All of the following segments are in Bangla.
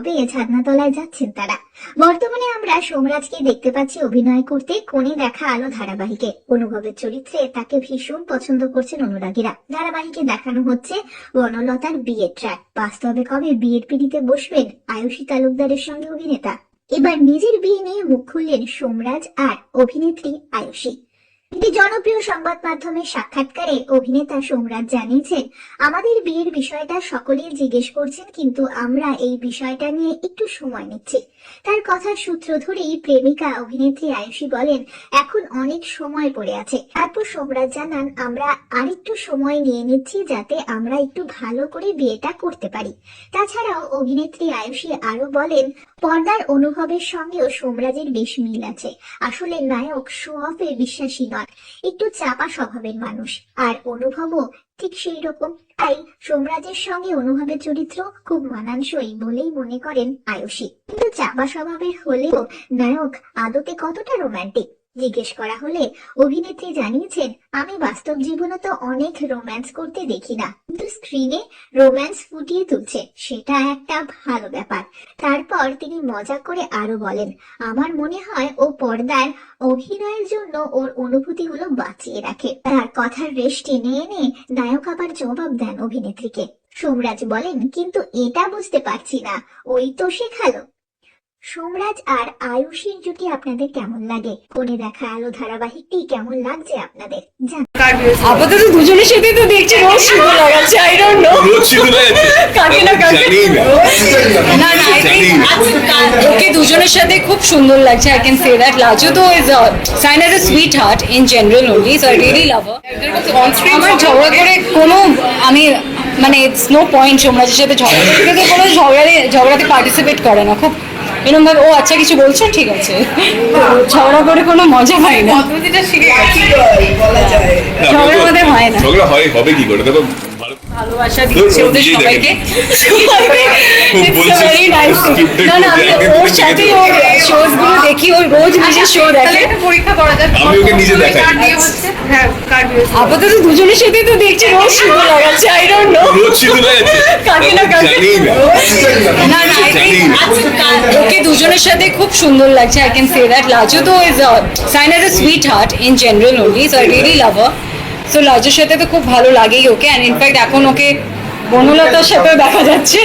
হবে ছাদনাতলায় যাচ্ছেন তারা বর্তমানে আমরা সোমরাজকে দেখতে পাচ্ছি অভিনয় করতে, কোণে দেখা আলো ধারাবাহিকে। অনুভবের চরিত্রে তাকে ভীষণ পছন্দ করছেন অনুরাগীরা। ধারাবাহিকে দেখানো হচ্ছে বনলতার বিয়ের ট্র্যাক বাস্তবে কবে বিয়ের পিড়িতে বসবেন আয়ুষী তালুকদারের সঙ্গে অভিনেতা? এবার নিজের বিয়ে নিয়ে মুখ খুললেন সোমরাজ আর অভিনেত্রী আয়ুষী। একটি জনপ্রিয় সংবাদ মাধ্যমের সাক্ষাৎকারে অভিনেতা সোমরাজ জানিয়েছেন, আমাদের বিয়ের বিষয়টা সকলেই জিজ্ঞেস করছেন, কিন্তু আমরা এই বিষয়টা নিয়ে একটু সময় নিচ্ছি। তার কথার সূত্র ধরেই প্রেমিকা অভিনেত্রী আয়ুষী বলেন, এখন অনেক সময় পড়ে আছে। তারপর সোমরাজ জানান, আমরা আরেকটু সময় নিয়ে নিচ্ছি যাতে আমরা একটু ভালো করে বিয়েটা করতে পারি। তাছাড়াও অভিনেত্রী আয়ুষী আরও বলেন, পর্দার অনুভবের সঙ্গেও সোমরাজের বেশ মিল আছে। আসলে নায়ক শো অফে বিশ্বাসী নয়। একটু চাপা স্বভাবের মানুষ। আর অনুভবও ঠিক সেই রকম তাই সোমরাজের সঙ্গে অনুভবের চরিত্র খুব মানানসই বলেই মনে করেন আয়ুষী। কিন্তু চাপা স্বভাবের হলেও নায়ক আদতে কতটা রোমান্টিক জিজ্ঞেস করা হলে অভিনেত্রী জানিয়েছেন, আমি বাস্তব জীবনে তো অনেক রোম্যান্স করতে দেখি না। কিন্তু স্ক্রিনে রোম্যান্স ফুটিয়ে তুলছে। সেটা একটা ভালো ব্যাপার। তারপর তিনি মজা করে আরও বলেন, আমার মনে হয় ও পর্দার অভিনয়ের জন্য ওর অনুভূতিগুলো বাঁচিয়ে রাখে। তার কথার রেশ টেনে এনে নায়ক আবার জবাব দেন অভিনেত্রীকে। সোমরাজ বলেন, কিন্তু এটা বুঝতে পারছি না। ওই তো শেখালো। সোমরাজ আর আয়ুষীর জুটি আপনাদের কেমন লাগে? কোণে দেখা আলো ধারাবাহিকটি কেমন লাগছে আপনাদের? আপাতত দুজনের সাথে তো দেখছি রোজ লাগাচ্ছে আই ডোন্ট নো কাকে না কাকে দুজনের সাথে খুব সুন্দর লাগছে I can say that Laju তো is sign a sweetheart in general only so I really love আমার ঝগড়া করে কোনো, আমি মানে ইটস নো পয়েন্ট সোমরাজের সাথে ঝগড়া, কোনো ঝগড়াতে ঝগড়াতে পার্টিসিপেট করে না, খুব এরকম ভাবে ও আচ্ছা কিছু বলছো ঠিক আছে। ঝগড়া করে কোনো মজা পাই না। ঝগড়া আমাদের হয় না। ঝগড়া হয় হবে কি করে? দেখো ভালোবাসা দিচ্ছে ওদের সবাইকে। খুব বলছে, ভেরি নাইস scripted না না আমি ওর সাথে ওর শোজগুলো দেখি ওর রোজ নিজের শো দেখে। পরীক্ষা করা যাক। আমি ওকে নিজে দেখাই। কার বিয়ে হচ্ছে কার বিয়ে হচ্ছে। আপাতত দুজনের সাথে তো দেখছি রোজ শুরু লাগাচ্ছে আই ডোন্ট নো রোজ শুধু লাগে কাকে না কাকে। না না না I জানি think না। ওকে দুজনের সাথে খুব সুন্দর লাগছে I can say that Laju তো is sign as a sweetheart in general only so I really love her so লজের সাথে তো খুব ভালো লাগেই ওকে অ্যান্ড ইনফ্যাক্ট এখন ওকে বনলতার সাথেও দেখা যাচ্ছে।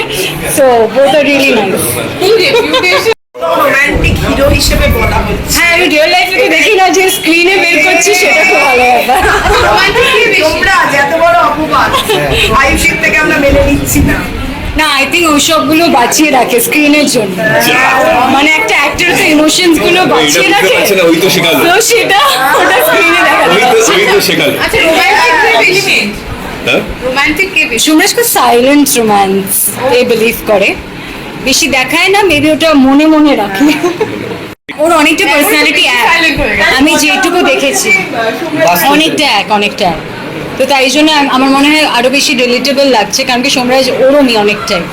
So both are really nice romantic hero হিসেবে বলা হচ্ছে। হ্যাঁ আমি রিয়েল লাইফে তো দেখি না যে স্ক্রিনে বের করছি সেটা খুব ভালো ব্যাপার। রোমান্টিক তোমরা এত বড় অপবাদ আয়ুষের থেকে আমরা মেনে নিচ্ছি না। না আই থিঙ্ক ওইসবগুলো বাঁচিয়ে রাখে স্ক্রিনের জন্য। মানে একটা অ্যাক্টর তো ইমোশনসগুলো বাঁচিয়ে রাখে। ওই তো শেখালো। তো সেটা ওটা স্ক্রিনে দেখা ওই তো যাচ্ছে ওই তো শেখালো। আচ্ছা রোমান্টিক হ্যাঁ। রোমান্টিক কে বেশি সুমরাজ খুব সাইলেন্ট রোম্যান্স এ বিলিভ করে। বেশি দেখায় না মেবি ওটা মনে মনে রাখে। ওর অনেকটা পার্সোনালিটি আমি যেটুকু দেখেছি। অনেকটা এক অনেকটা এক। তো তাই জন্য আমার মনে হয় আরও বেশি রিলেটেবল লাগছে কারণ কি সোমরাজ ওরমই অনেকটাই।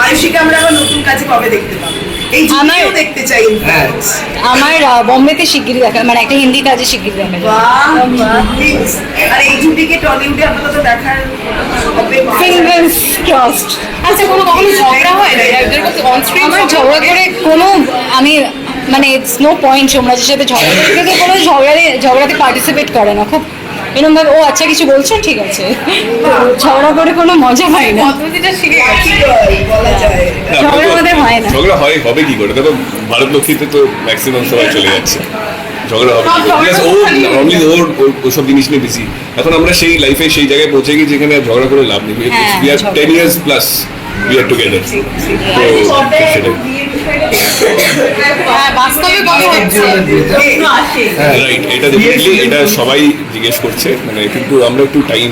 আয়ুষীকে আমরা আবার নতুন কাজে কবে দেখতে পাবো? এই আমার- দেখতে চাই আমার বোম্বেতে শিগগিরই দেখা মানে একটা হিন্দি কাজে শিগগিরই দেখা আর এই জুটিকে টলিউডে আপাতত দেখার ফিঙ্গার্স ক্রসড আচ্ছা কোনো কখনো ঝগড়া হয়? আমার করে কোনো আমি মানে ইটস নো পয়েন্ট সোমরাজের সাথে ঝগড়া করতে কোনো ঝগড়াতে ঝগড়াতে পার্টিসিপেট করে না খুব এরকম ভাবে ও আচ্ছা কিছু বলছো? ঠিক আছে। ঝগড়া করে কোনো মজা পাই না। পদ্ধতিটা শিখে গেছি। বলা যায় না, ঝগড়া দেখো, হয় না। ঝগড়া হয় হবে কি করে? দেখো ভারত লক্ষ্মীতে তো ম্যাক্সিমাম সবাই চলে যাচ্ছে। ঝগড়া হবে কি ও নর্মালি ওর ওর- ওসব জিনিস নিয়ে বেশি এখন আমরা সেই লাইফে সেই জায়গায় পৌঁছে গেছি যেখানে ঝগড়া করে লাভ নেই। We are ten years plus we are together তো সেটাই। রাইট এটা ডেফিনেটলি এটা সবাই জিজ্ঞেস করছে মানে কিন্তু আমরা একটু টাইম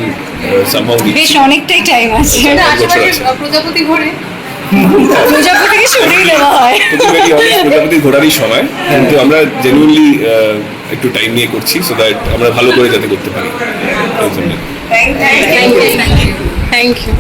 সামহাউ বেশ অনেকটাই টাইম আছে। বছর আশেপাশে আছে। প্রজাপতি ঘরে প্রজাপতিকে সরিয়ে দেওয়া হয়। কিন্তু very honest, প্রজাপতি ঘোরারই সময় কিন্তু আমরা জেনুইনলি একটু টাইম নিয়ে করছি সো দ্যাট আমরা ভালো করে যাতে করতে পারি। Thank you thank you